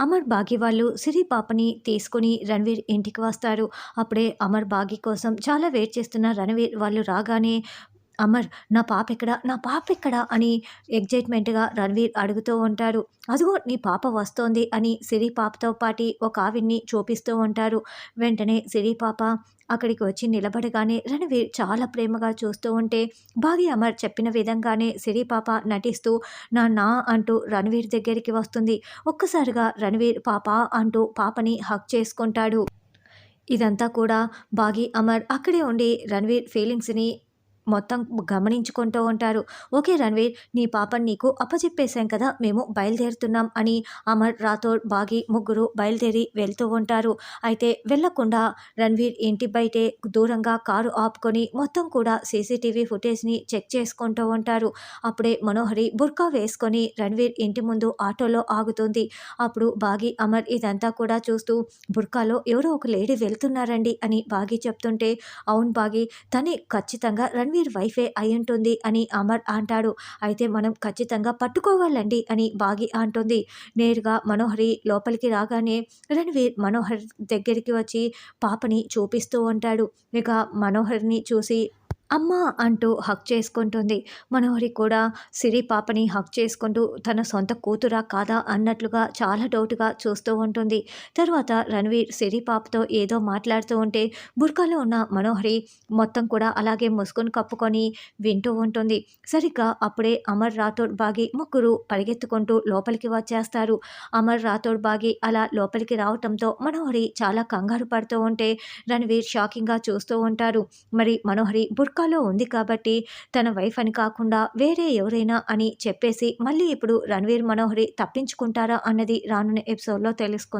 అమర్ బాగి వాళ్ళు సిరి పాపని తీసుకుని రణవీర్ ఇంటికి వస్తారు. అప్పుడే అమర్ బాగి కోసం చాలా వెయిట్ చేస్తున్న రణవీర్ వాళ్ళు రాగానే అమర్ నా పాప ఎక్కడా నా పాప ఎక్కడా అని ఎగ్జైట్మెంట్గా రణవీర్ అడుగుతూ ఉంటారు అదిగో నీ పాప వస్తోంది అని సిరి పాపతో పాటి ఒక ఆవిడ్ని చూపిస్తూ ఉంటారు. వెంటనే సిరి పాప అక్కడికి వచ్చి నిలబడగానే రణవీర్ చాలా ప్రేమగా చూస్తూ ఉంటే బాగి అమర్ చెప్పిన విధంగానే సిరి పాప నటిస్తూ నా నా అంటూ రణవీర్ దగ్గరికి వస్తుంది. ఒక్కసారిగా రణవీర్ పాప అంటూ పాపని హక్ చేసుకుంటాడు. ఇదంతా కూడా బాగి అమర్ అక్కడే ఉండి రణవీర్ ఫీలింగ్స్ని మొత్తం గమనించుకుంటూ ఉంటారు. ఓకే రణవీర్ నీ పాపని నీకు అప్పచెప్పేశాం కదా మేము బయలుదేరుతున్నాం అని అమర్ రాథోడ్ బాగి ముగ్గురు బయలుదేరి వెళ్తూ ఉంటారు. అయితే వెళ్ళకుండా రణవీర్ ఇంటి బయటే దూరంగా కారు ఆపుకొని మొత్తం కూడా సీసీటీవీ ఫుటేజ్ని చెక్ చేసుకుంటూ ఉంటారు. అప్పుడే మనోహరి బుర్కా వేసుకొని రణవీర్ ఇంటి ముందు ఆటోలో ఆగుతుంది. అప్పుడు బాగి అమర్ ఇదంతా కూడా చూస్తూ బుర్కాలో ఎవరో ఒక లేడీ వెళ్తున్నారండి అని బాగి చెప్తుంటే అవును బాగి తనే ఖచ్చితంగా రణ్వీర్ వైఫే అయి ఉంటుంది అని అమర్ అంటాడు. అయితే మనం ఖచ్చితంగా పట్టుకోవాలండి అని బాగి అంటుంది. నేరుగా మనోహరి లోపలికి రాగానే రణ్వీర్ మనోహర్ దగ్గరికి వచ్చి పాపని చూపిస్తూ ఉంటాడు. ఇక మనోహర్ని చూసి అమ్మ అంటూ హక్ చేసుకుంటుంది. మనోహరి కూడా సిరి పాపని హక్ చేసుకుంటూ తన సొంత కూతురా కాదా అన్నట్లుగా చాలా డౌట్గా చూస్తూ ఉంటుంది. తర్వాత రణవీర్ సిరి పాపతో ఏదో మాట్లాడుతూ ఉంటే బుర్కాలో ఉన్న మనోహరి మొత్తం కూడా అలాగే ముసుగును కప్పుకొని వింటూ ఉంటుంది. సరిగ్గా అప్పుడే అమర్ రాథోడ్ బాగి ముగ్గురు పరిగెత్తుకుంటూ లోపలికి వచ్చేస్తారు. అమర్ రాథోడ్ బాగి అలా లోపలికి రావటంతో మనోహరి చాలా కంగారు పడుతూ ఉంటే రణవీర్ షాకింగ్గా చూస్తూ ఉంటారు. మరి మనోహరి బుర్కా అమెరికాలో ఉంది కాబట్టి తన వైఫ్ అని కాకుండా వేరే ఎవరైనా అని చెప్పేసి మళ్ళీ ఇప్పుడు రణవీర్ మనోహరి తప్పించుకుంటారా అన్నది రానున్న ఎపిసోడ్లో తెలుసుకుంది.